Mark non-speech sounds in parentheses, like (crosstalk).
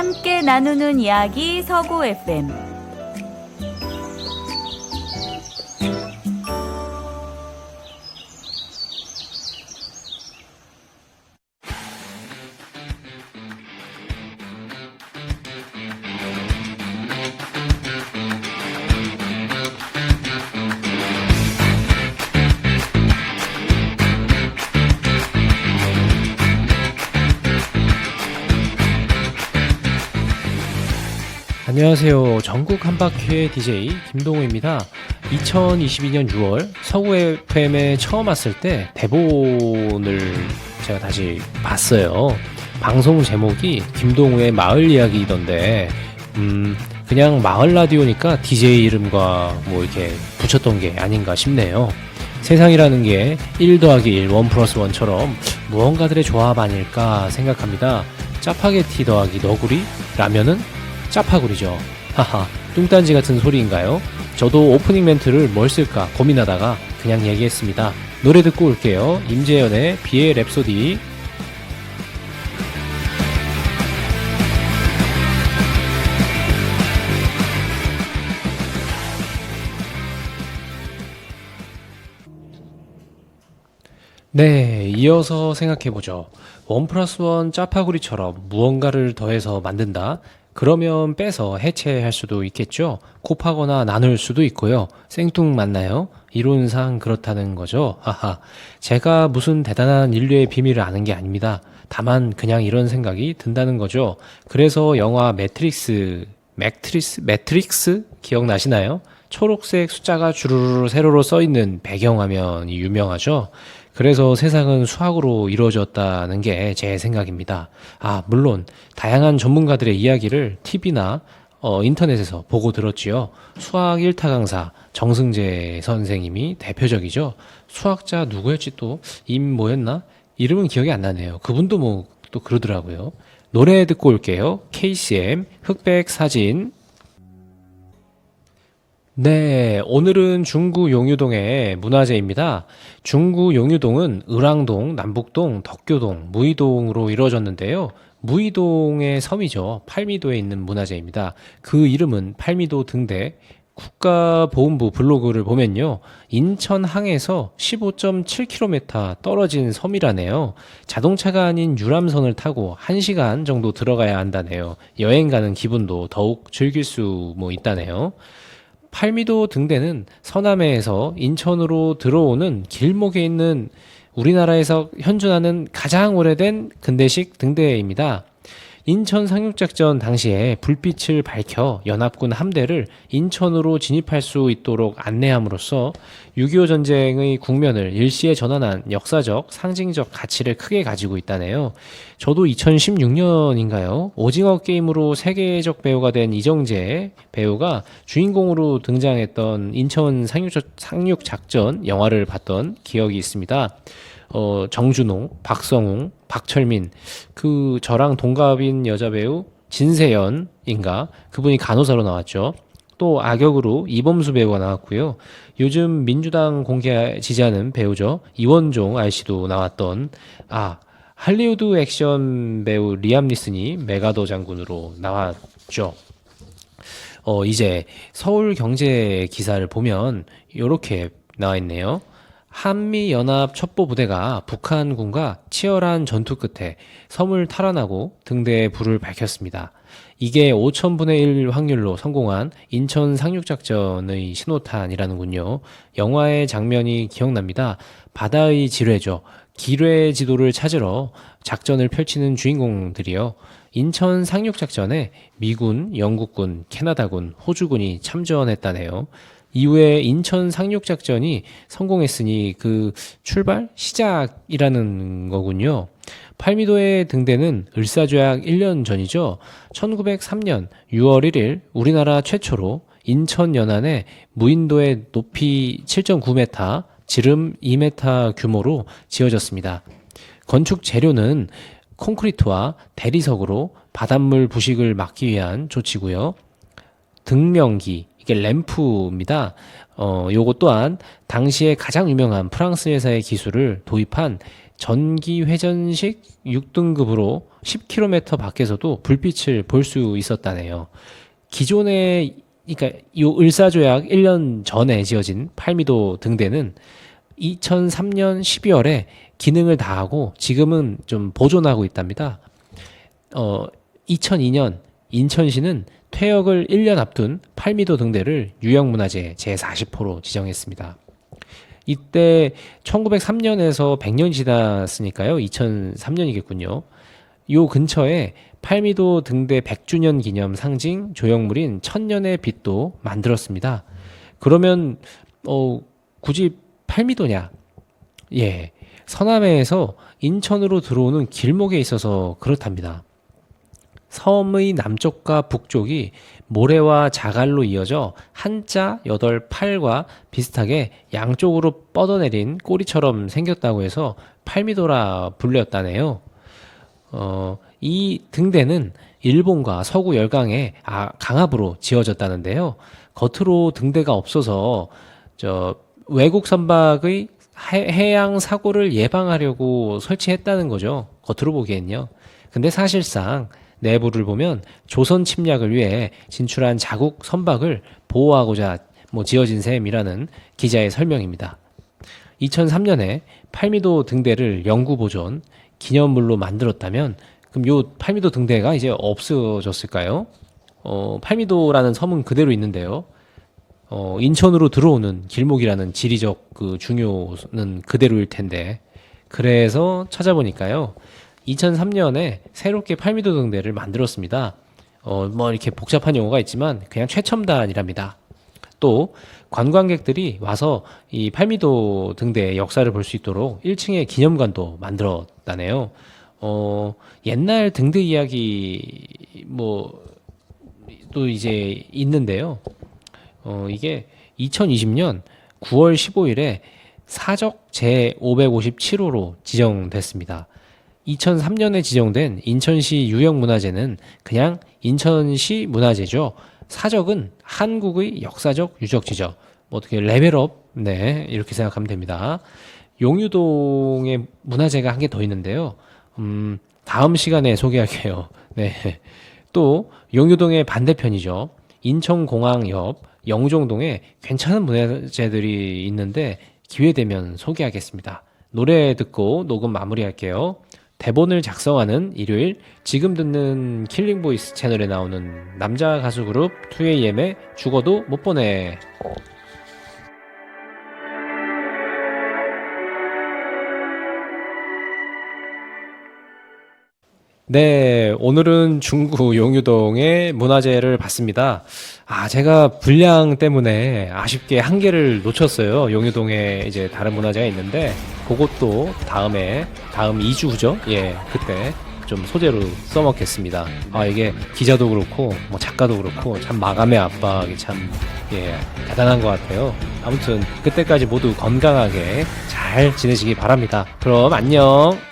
함께 나누는 이야기 서구 FM. 안녕하세요. 전국 한바퀴의 DJ 김동우입니다. 2022년 6월 서구 FM에 처음 왔을 때 대본을 제가 다시 봤어요. 방송 제목이 김동우의 마을 이야기이던데, 음, 그냥 마을 라디오니까 DJ 이름과 뭐 이렇게 붙였던 게 아닌가 싶네요. 세상이라는 게 1 더하기 1, 1 플러스 1처럼 무언가들의 조합 아닐까 생각합니다. 짜파게티 더하기 너구리? 라면은 짜파구리죠. 하하, 뚱딴지 같은 소리인가요? 저도 오프닝 멘트를 뭘 쓸까 고민하다가 그냥 얘기했습니다. 노래 듣고 올게요. 임재현의 비의 랩소디. 네, 이어서 생각해보죠. 원 플러스 원 짜파구리처럼 무언가를 더해서 만든다? 그러면 빼서 해체할 수도 있겠죠. 곱하거나 나눌 수도 있고요. 생뚱맞나요? 이론상 그렇다는 거죠. 하하. 제가 무슨 대단한 인류의 비밀을 아는 게 아닙니다. 다만 그냥 이런 생각이 든다는 거죠. 그래서 영화 매트릭스, 매트릭스, 매트릭스 기억나시나요? 초록색 숫자가 주르르 세로로 써 있는 배경화면이 유명하죠. 그래서 세상은 수학으로 이루어졌다는 게 제 생각입니다. 아, 물론 다양한 전문가들의 이야기를 TV나 어, 인터넷에서 보고 들었지요. 수학 1타 강사 정승재 선생님이 대표적이죠. 수학자 누구였지 또? 임 뭐였나? 이름은 기억이 안 나네요. 그분도 뭐 또 그러더라고요. 노래 듣고 올게요. KCM 흑백 사진 네, 오늘은 중구 용유동의 문화재입니다. 중구 용유동은 을왕동, 남북동, 덕교동, 무의동으로 이루어졌는데요. 무의동의 섬이죠. 팔미도에 있는 문화재입니다. 그 이름은 팔미도 등대. 국가보훈부 블로그를 보면요. 인천 항에서 15.7km 떨어진 섬이라네요. 자동차가 아닌 유람선을 타고 1시간 정도 들어가야 한다네요. 여행 가는 기분도 더욱 즐길 수 뭐 있다네요. 팔미도 등대는 서남해에서 인천으로 들어오는 길목에 있는 우리나라에서 현존하는 가장 오래된 근대식 등대입니다. 인천 상륙작전 당시에 불빛을 밝혀 연합군 함대를 인천으로 진입할 수 있도록 안내함으로써 6.25 전쟁의 국면을 일시에 전환한 역사적, 상징적 가치를 크게 가지고 있다네요. 저도 2016년인가요? 오징어 게임으로 세계적 배우가 된 이정재 배우가 주인공으로 등장했던 인천 상륙, 상륙작전 영화를 봤던 기억이 있습니다. 어, 정준호, 박성웅, 박철민, 그 저랑 동갑인 여자 배우 진세연인가 그분이 간호사로 나왔죠. 또 악역으로 이범수 배우가 나왔고요. 요즘 민주당 공개 지지하는 배우죠. 이원종 아이씨도 나왔던 아 할리우드 액션 배우 리암 니슨이 메가더 장군으로 나왔죠. 어 이제 서울 경제 기사를 보면 이렇게 나와 있네요. 한미연합 첩보 부대가 북한군과 치열한 전투 끝에 섬을 탈환하고 등대에 불을 밝혔습니다. 이게 5천분의 1 확률로 성공한 인천 상륙작전의 신호탄이라는군요. 영화의 장면이 기억납니다. 바다의 지뢰죠. 기뢰 지도를 찾으러 작전을 펼치는 주인공들이요. 인천 상륙작전에 미군, 영국군, 캐나다군, 호주군이 참전했다네요. 이후에 인천 상륙 작전이 성공했으니 그 출발 시작이라는 거군요. 팔미도의 등대는 을사조약 1년 전이죠. 1903년 6월 1일 우리나라 최초로 인천 연안에 무인도의 높이 7.9m, 지름 2m 규모로 지어졌습니다. 건축 재료는 콘크리트와 대리석으로 바닷물 부식을 막기 위한 조치고요. 등명기 이게 램프입니다. 어, 요거 또한 당시에 가장 유명한 프랑스 회사의 기술을 도입한 전기 회전식 6등급으로 10km 밖에서도 불빛을 볼 수 있었다네요. 기존에 그러니까 요 을사조약 1년 전에 지어진 팔미도 등대는 2003년 12월에 기능을 다하고 지금은 좀 보존하고 있답니다. 어, 2002년 인천시는 퇴역을 1년 앞둔 팔미도 등대를 유형문화재 제40호로 지정했습니다. 이때 1903년에서 100년 지났으니까요. 2003년이겠군요. 요 근처에 팔미도 등대 100주년 기념 상징 조형물인 천년의 빛도 만들었습니다. 그러면 어 굳이 팔미도냐? 예. 서남해에서 인천으로 들어오는 길목에 있어서 그렇답니다. 섬의 남쪽과 북쪽이 모래와 자갈로 이어져 한자 여덟 팔과 비슷하게 양쪽으로 뻗어내린 꼬리처럼 생겼다고 해서 팔미도라 불렸다네요. 어, 이 등대는 일본과 서구 열강의 아, 강압으로 지어졌다는데요. 겉으로 등대가 없어서 저 외국 선박의 해- 해양 사고를 예방하려고 설치했다는 거죠. 겉으로 보기엔요. 근데 사실상 내부를 보면 조선 침략을 위해 진출한 자국 선박을 보호하고자 뭐 지어진 셈이라는 기자의 설명입니다. 2003년에 팔미도 등대를 영구 보존 기념물로 만들었다면 그럼 요 팔미도 등대가 이제 없어졌을까요? 어, 팔미도라는 섬은 그대로 있는데요. 어, 인천으로 들어오는 길목이라는 지리적 그 중요는 그대로일 텐데 그래서 찾아보니까요. 2003년에 새롭게 팔미도 등대를 만들었습니다. 어, 뭐 이렇게 복잡한 용어가 있지만 그냥 최첨단이랍니다. 또 관광객들이 와서 이 팔미도 등대의 역사를 볼 수 있도록 1층에 기념관도 만들었다네요. 어, 옛날 등대 이야기 뭐 또 이제 있는데요. 어, 이게 2020년 9월 15일에 사적 제557호로 지정됐습니다. 2003년에 지정된 인천시 유형문화재는 그냥 인천시 문화재죠. 사적은 한국의 역사적 유적지죠. 뭐 어떻게 레벨업, 네, 이렇게 생각하면 됩니다. 용유동의 문화재가 한 개 더 있는데요. 음, 다음 시간에 소개할게요. (laughs) 네. 또, 용유동의 반대편이죠. 인천공항 옆 영종동에 괜찮은 문화재들이 있는데 기회 되면 소개하겠습니다. 노래 듣고 녹음 마무리할게요. 대본을 작성하는 일요일 지금 듣는 킬링 보이스 채널에 나오는 남자 가수 그룹 2AM의 죽어도 못 보내. 네, 오늘은 중구 용유동의 문화재를 봤습니다. 아, 제가 분량 때문에 아쉽게 한 개를 놓쳤어요. 용유동에 이제 다른 문화재가 있는데, 그것도 다음에, 다음 2주 후죠? 예, 그때 좀 소재로 써먹겠습니다. 아, 이게 기자도 그렇고, 뭐 작가도 그렇고, 참 마감의 압박이 참, 예, 대단한 것 같아요. 아무튼, 그때까지 모두 건강하게 잘 지내시기 바랍니다. 그럼 안녕!